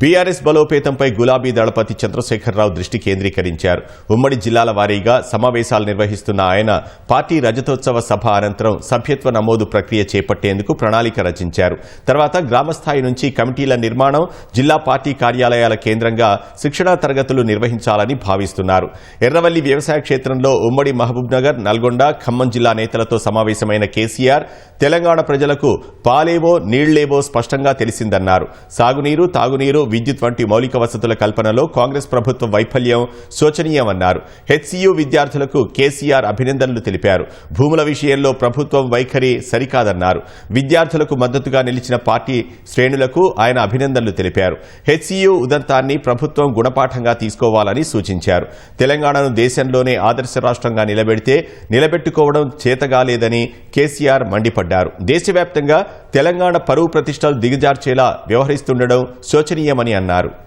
BRS బలోపేతంపై గులాబీ దళపతి చంద్రశేఖరరావు దృష్టి కేంద్రీకరించారు. ఉమ్మడి జిల్లాల వారీగా సమావేశాలు నిర్వహిస్తున్న ఆయన పార్టీ రజతోత్సవ సభ అనంతరం సభ్యత్వ నమోదు ప్రక్రియ చేపట్టేందుకు ప్రణాళిక రచించారు. తర్వాత గ్రామస్థాయి నుంచి కమిటీల నిర్మాణం జిల్లా పార్టీ కార్యాలయాల కేంద్రంగా శిక్షణా తరగతులు నిర్వహించాలని భావిస్తున్నారు. ఎర్రవల్లి వ్యవసాయ క్షేత్రంలో ఉమ్మడి మహబూబ్నగర్ నల్గొండ ఖమ్మం జిల్లా నేతలతో సమావేశమైన కేసీఆర్ తెలంగాణ ప్రజలకు పాలేవో నీళ్ళేవో స్పష్టంగా తెలిసిందన్నారు. సాగునీరు తాగునీరు విద్యుత్ వంటి మౌలిక వసతుల కల్పనలో కాంగ్రెస్ ప్రభుత్వం వైఫల్యం శోచనీయమన్నారు. హెచ్సియు విద్యార్థులకు కేసీఆర్ అభినందనలు తెలిపారు. భూముల విషయంలో ప్రభుత్వం వైఖరి సరికాదన్నారు. విద్యార్థులకు మద్దతుగా నిలిచిన పార్టీ శ్రేణులకు ఆయన అభినందనలు తెలిపారు. హెచ్సియు ఉదంతాన్ని ప్రభుత్వం గుణపాఠంగా తీసుకోవాలని సూచించారు. తెలంగాణను దేశంలోనే ఆదర్శ రాష్ట్రంగా నిలబెడితే నిలబెట్టుకోవడం చేతగాలేదని కేసీఆర్ మండిపడ్డారు. దేశవ్యాప్తంగా తెలంగాణ పరువు ప్రతిష్టలు దిగజార్చేలా వ్యవహరిస్తుండడం శోచనీయం శోచనీయమని అన్నారు.